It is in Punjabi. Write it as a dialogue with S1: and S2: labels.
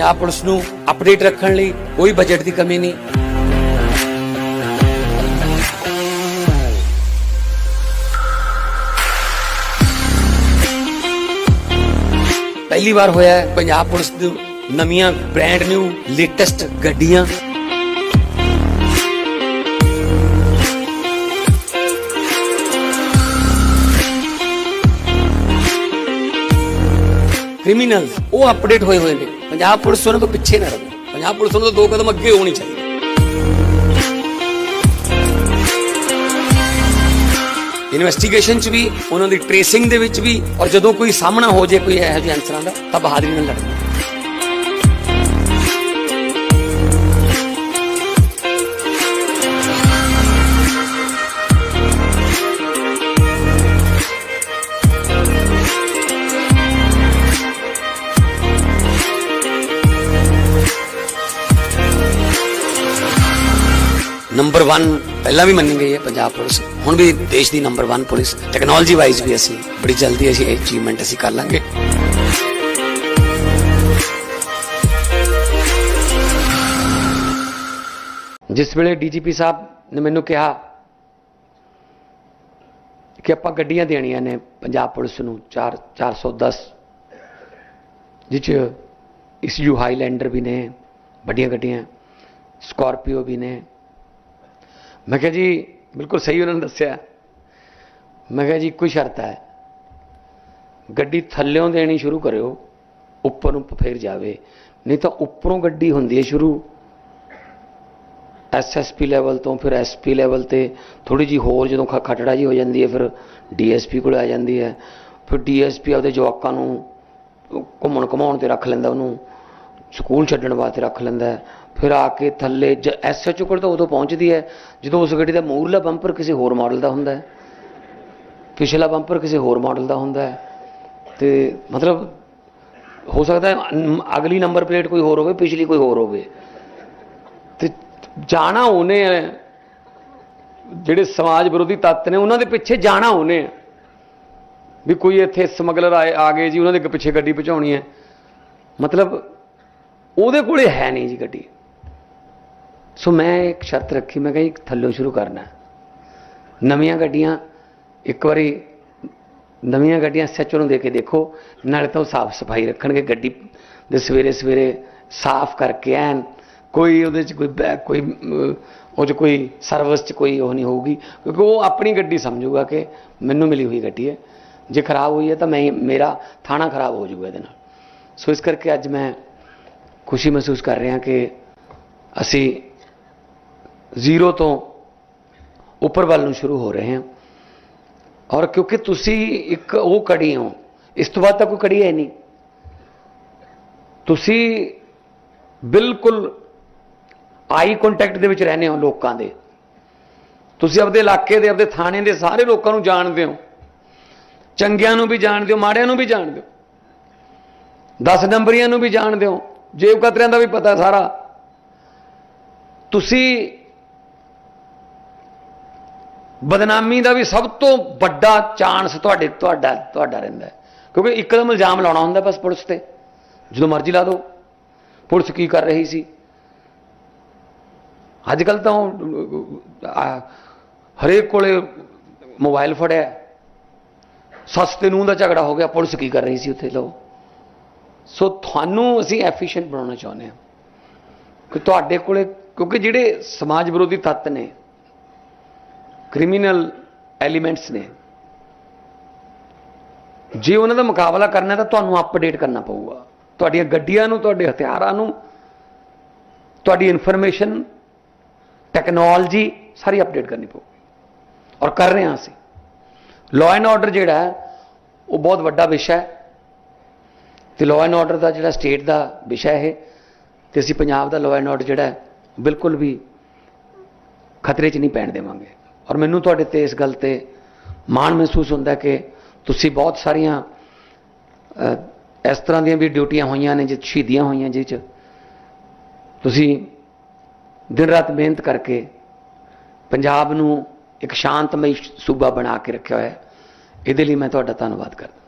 S1: ਪੰਜਾਬ ਪੁਲਿਸ ਨੂੰ ਅਪਡੇਟ ਰੱਖਣ ਲਈ ਕੋਈ ਬਜਟ ਦੀ ਕਮੀ ਨਹੀਂ। ਪਹਿਲੀ ਵਾਰ ਹੋਇਆ ਹੈ, ਪੰਜਾਬ ਪੁਲਿਸ ਨੂੰ ਨਵੀਆਂ ਬ੍ਰਾਂਡ ਨਿਊ ਲੇਟੈਸਟ ਗੱਡੀਆਂ ਕ੍ਰਿਮੀਨਲਸ ਉਹ ਅਪਡੇਟ ਹੋਏ ਹੋਏ ਨੇ। ਪੰਜਾਬ ਪੁਲਿਸ ਉਹਨਾਂ ਤੋਂ ਪਿੱਛੇ ਨਾ ਰਹੇ। ਪੰਜਾਬ ਪੁਲਿਸ ਉਹਨਾਂ ਤੋਂ ਦੋ ਕਦਮ ਅੱਗੇ ਹੋਣੀ ਚਾਹੀਦੀ। ਇਨਵੈਸਟੀਗੇਸ਼ਨ ਚ ਵੀ, ਉਹਨਾਂ ਦੀ ਟ੍ਰੇਸਿੰਗ ਦੇ ਵਿੱਚ ਵੀ, ਔਰ ਜਦੋਂ ਕੋਈ ਸਾਹਮਣਾ ਹੋ ਜੇ ਕੋਈ ਇਹੋ ਜਿਹੇ ਅਨਸਰਾਂ ਦਾ ਤਾਂ ਬਹਾਦਰੀ ਨਾਲ ਲੜਨਾ। ਨੰਬਰ 1 ਪਹਿਲਾਂ ਵੀ ਮੰਨੀ ਗਈ ਹੈ ਪੰਜਾਬ ਪੁਲਿਸ। ਹੁਣ ਵੀ ਦੇਸ਼ ਦੀ ਨੰਬਰ 1 ਪੁਲਿਸ। ਟੈਕਨੋਲੋਜੀ ਵਾਈਜ਼ ਵੀ ਅਸੀਂ, ਬੜੀ ਜਲਦੀ ਅਸੀਂ ਅਚੀਵਮੈਂਟ ਅਸੀਂ ਕਰ ਲਾਂਗੇ। ਜਿਸ ਵੇਲੇ ਡੀਜੀਪੀ ਸਾਹਿਬ ਨੇ ਮੈਨੂੰ ਕਿਹਾ ਕਿ ਆਪਾਂ ਗੱਡੀਆਂ ਦੇਣੀਆਂ ਨੇ ਪੰਜਾਬ ਪੁਲਿਸ ਨੂੰ 4 410 ਜਿਹ 'ਚ ਇਸਯੂ ਹਾਈਲੈਂਡਰ ਵੀ ਨੇ, ਵੱਡੀਆਂ ਗੱਡੀਆਂ ਸਕਾਰਪੀਓ ਵੀ ਨੇ ਮੈਂ ਕਿਹਾ ਜੀ, ਬਿਲਕੁਲ ਸਹੀ ਉਹਨਾਂ ਨੇ ਦੱਸਿਆ। ਮੈਂ ਕਿਹਾ ਜੀ ਕੋਈ ਸ਼ਰਤ ਹੈ। ਗੱਡੀ ਥੱਲਿਓਂ ਦੇਣੀ ਸ਼ੁਰੂ ਕਰਿਓ, ਉੱਪਰ ਨੂੰ ਫੇਰ ਜਾਵੇ। ਨਹੀਂ ਤਾਂ ਉੱਪਰੋਂ ਗੱਡੀ ਹੁੰਦੀ ਹੈ ਸ਼ੁਰੂ। ਐਸਐਸਪੀ ਲੈਵਲ ਤੋਂ ਫਿਰ ਐਸਪੀ ਲੈਵਲ ਤੇ ਥੋੜੀ ਜੀ ਹੋਰ ਜਦੋਂ ਖ- ਖਟੜਾ ਜੀ ਹੋ ਜਾਂਦੀ ਹੈ, ਫਿਰ ਡੀਐਸਪੀ ਕੋਲ ਆ ਜਾਂਦੀ ਹੈ। ਫਿਰ ਡੀਐਸਪੀ ਆਪਦੇ ਜਵਾਕਾਂ ਨੂੰ ਘੁੰਮਣ ਘਮਾਉਣ ਤੇ ਰੱਖ ਲੈਂਦਾ ਉਹਨੂੰ। ਸਕੂਲ ਛੱਡਣ ਵਾਸਤੇ ਰੱਖ ਲੈਂਦਾ ਫਿਰ ਆ ਕੇ ਥੱਲੇ ਜ ਐਸਐਚਓ ਕੋਲ ਤਾਂ ਉਦੋਂ ਪਹੁੰਚਦੀ ਹੈ, ਜਦੋਂ ਉਸ ਗੱਡੀ ਦਾ ਮੂਹਰਲਾ ਬੰਪਰ ਕਿਸੇ ਹੋਰ ਮਾਡਲ ਦਾ ਹੁੰਦਾ ਹੈ। ਪਿਛਲਾ ਬੰਪਰ ਕਿਸੇ ਹੋਰ ਮਾਡਲ ਦਾ ਹੁੰਦਾ ਹੈ। ਤੇ ਮਤਲਬ ਹੋ ਸਕਦਾ ਹੈ ਅਗਲੀ ਨੰਬਰ ਪਲੇਟ ਕੋਈ ਹੋਰ ਹੋਵੇ, ਪਿਛਲੀ ਕੋਈ ਹੋਰ ਹੋਵੇ। ਤੇ ਜਾਣਾ ਉਹਨੇ ਹੈ। ਜਿਹੜੇ ਸਮਾਜ ਵਿਰੋਧੀ ਤੱਤ ਨੇ, ਉਹਨਾਂ ਦੇ ਪਿੱਛੇ ਜਾਣਾ ਉਹਨੇ ਹੈ। ਵੀ ਕੋਈ ਇੱਥੇ ਸਮਗਲਰ ਆਏ, ਆ ਗਏ ਜੀ, ਉਹਨਾਂ ਦੇ ਪਿੱਛੇ ਗੱਡੀ ਪਹੁੰਚਾਉਣੀ ਹੈ। ਮਤਲਬ ਉਹਦੇ ਕੋਲੇ ਹੈ ਨਹੀਂ ਜੀ ਗੱਡੀ। ਸੋ ਮੈਂ ਇੱਕ ਸ਼ਰਤ ਰੱਖੀ, ਮੈਂ ਕਿਹਾ ਥੱਲੋਂ ਸ਼ੁਰੂ ਕਰਨਾ। ਨਵੀਆਂ ਗੱਡੀਆਂ, ਇੱਕ ਵਾਰੀ ਨਵੀਆਂ ਗੱਡੀਆਂ ਸੱਚੋ ਨੂੰ ਦੇ ਕੇ ਦੇਖੋ, ਨਾਲੇ ਤਾਂ ਉਹ ਸਾਫ਼ ਸਫ਼ਾਈ ਰੱਖਣਗੇ, ਗੱਡੀ ਦੇ ਸਵੇਰੇ ਸਵੇਰੇ ਸਾਫ਼ ਕਰਕੇ ਐਨ, ਕੋਈ ਉਹਦੇ ਚ ਕੋਈ ਕੋਈ ਉਹ ਚ ਕੋਈ ਸਰਵਿਸ ਚ ਕੋਈ ਉਹ ਨਹੀਂ ਹੋਊਗੀ, ਕਿਉਂਕਿ ਉਹ ਆਪਣੀ ਗੱਡੀ ਸਮਝੂਗਾ ਕਿ ਮੈਨੂੰ ਮਿਲੀ ਹੋਈ ਗੱਡੀ ਹੈ। ਜੇ ਖਰਾਬ ਹੋਈ ਹੈ ਤਾਂ ਮੈਂ, ਮੇਰਾ ਥਾਣਾ ਖਰਾਬ ਹੋ ਜਾਊਗਾ ਇਹਦੇ ਨਾਲ। ਸੋ ਇਸ ਕਰਕੇ ਅੱਜ ਮੈਂ ਖੁਸ਼ੀ ਮਹਿਸੂਸ ਕਰ ਰਿਹਾ ਕਿ ਅਸੀਂ ਜ਼ੀਰੋ ਤੋਂ ਉੱਪਰ ਵੱਲ ਨੂੰ ਸ਼ੁਰੂ ਹੋ ਰਹੇ ਹਾਂ। ਔਰ ਕਿਉਂਕਿ ਤੁਸੀਂ ਇੱਕ ਉਹ ਕੜੀ ਹੋ, ਇਸ ਤੋਂ ਬਾਅਦ ਤਾਂ ਕੋਈ ਕੜੀ ਹੈ ਨਹੀਂ। ਤੁਸੀਂ ਬਿਲਕੁਲ ਆਈ ਕੰਟੈਕਟ ਦੇ ਵਿੱਚ ਰਹਿੰਦੇ ਹੋ ਲੋਕਾਂ ਦੇ। ਤੁਸੀਂ ਆਪਦੇ ਇਲਾਕੇ ਦੇ, ਆਪਦੇ ਥਾਣੇ ਦੇ ਸਾਰੇ ਲੋਕਾਂ ਨੂੰ ਜਾਣਦੇ ਹੋ। ਚੰਗਿਆਂ ਨੂੰ ਵੀ ਜਾਣਦੇ ਹੋ, ਮਾੜਿਆਂ ਨੂੰ ਵੀ ਜਾਣਦੇ ਹੋ। 10 ਨੰਬਰੀਆਂ ਨੂੰ ਵੀ ਜਾਣਦੇ ਹੋ। ਜੇਬ ਕਤਰਿਆਂ ਦਾ ਵੀ ਪਤਾ ਸਾਰਾ। ਤੁਸੀਂ ਬਦਨਾਮੀ ਦਾ ਵੀ ਸਭ ਤੋਂ ਵੱਡਾ ਚਾਂਸ ਤੁਹਾਡੇ ਤੁਹਾਡਾ ਤੁਹਾਡਾ ਰਹਿੰਦਾ ਕਿਉਂਕਿ ਇੱਕਦਮ ਇਲਜ਼ਾਮ ਲਾਉਣਾ ਹੁੰਦਾ ਬਸ ਪੁਲਿਸ ਤੇ। ਜਦੋਂ ਮਰਜ਼ੀ ਲਾ ਦਿਓ। ਪੁਲਿਸ ਕੀ ਕਰ ਰਹੀ ਸੀ? ਅੱਜ ਕੱਲ ਤਾਂ ਉਹ, ਹਰੇਕ ਕੋਲੇ ਮੋਬਾਈਲ ਫੜਿਆ। ਹੈ। ਸਸਤੇ ਨੂੰ ਦਾ ਝਗੜਾ ਹੋ ਗਿਆ। ਪੁਲਿਸ ਕੀ ਕਰ ਰਹੀ ਸੀ ਉੱਥੇ? ਲੋ ਸੋ ਤੁਹਾਨੂੰ ਅਸੀਂ ਐਫੀਸ਼ੀਐਂਟ ਬਣਾਉਣਾ ਚਾਹੁੰਦੇ ਹਾਂ ਕਿ ਤੁਹਾਡੇ ਕੋਲੇ ਕਿਉਂਕਿ ਜਿਹੜੇ ਸਮਾਜ ਵਿਰੋਧੀ ਤੱਤ ਨੇ ਕ੍ਰਿਮੀਨਲ ਐਲੀਮੈਂਟਸ ਨੇ। ਜੇ ਉਹਨਾਂ ਦਾ ਮੁਕਾਬਲਾ ਕਰਨਾ ਤਾਂ ਤੁਹਾਨੂੰ ਅਪਡੇਟ ਕਰਨਾ ਪਊਗਾ। ਤੁਹਾਡੀਆਂ ਗੱਡੀਆਂ ਨੂੰ, ਤੁਹਾਡੇ ਹਥਿਆਰਾਂ ਨੂੰ, ਤੁਹਾਡੀ ਇਨਫੋਰਮੇਸ਼ਨ ਟੈਕਨੋਲੋਜੀ ਸਾਰੀ ਅਪਡੇਟ ਕਰਨੀ ਪਊਗੀ। ਔਰ ਕਰ ਰਹੇ ਹਾਂ ਅਸੀਂ। ਲਾਅ ਐਂਡ ਆਰਡਰ ਜਿਹੜਾ ਹੈ, ਉਹ ਬਹੁਤ ਵੱਡਾ ਵਿਸ਼ਾ ਹੈ। ਤੇ ਲਾਅ ਐਂਡ ਆਰਡਰ ਦਾ ਜਿਹੜਾ ਸਟੇਟ ਦਾ ਵਿਸ਼ਾ ਹੈ ਤੇ ਅਸੀਂ ਪੰਜਾਬ ਦਾ ਲਾਅ ਐਂਡ ਆਰਡਰ ਜਿਹੜਾ ਬਿਲਕੁਲ ਵੀ ਖਤਰੇ 'ਚ ਨਹੀਂ ਪੈਣ ਦੇਵਾਂਗੇ। ਔਰ ਮੈਨੂੰ ਤੁਹਾਡੇ ਤੇ ਇਸ ਗੱਲ ਤੇ ਮਾਣ ਮਹਿਸੂਸ ਹੁੰਦਾ ਕਿ ਤੁਸੀਂ ਬਹੁਤ ਸਾਰੀਆਂ ਇਸ ਤਰ੍ਹਾਂ ਦੀਆਂ ਵੀ ਡਿਊਟੀਆਂ ਹੋਈਆਂ ਨੇ ਜਿਹ ਸ਼ਹੀਦੀਆਂ ਹੋਈਆਂ, ਜਿਹ 'ਚ ਤੁਸੀਂ ਦਿਨ ਰਾਤ ਮਿਹਨਤ ਕਰਕੇ ਪੰਜਾਬ ਨੂੰ ਇੱਕ ਸ਼ਾਂਤਮਈ ਸੂਬਾ ਬਣਾ ਕੇ ਰੱਖਿਆ ਹੋਇਆ ਇਹਦੇ ਲਈ ਮੈਂ ਤੁਹਾਡਾ ਧੰਨਵਾਦ ਕਰਦਾ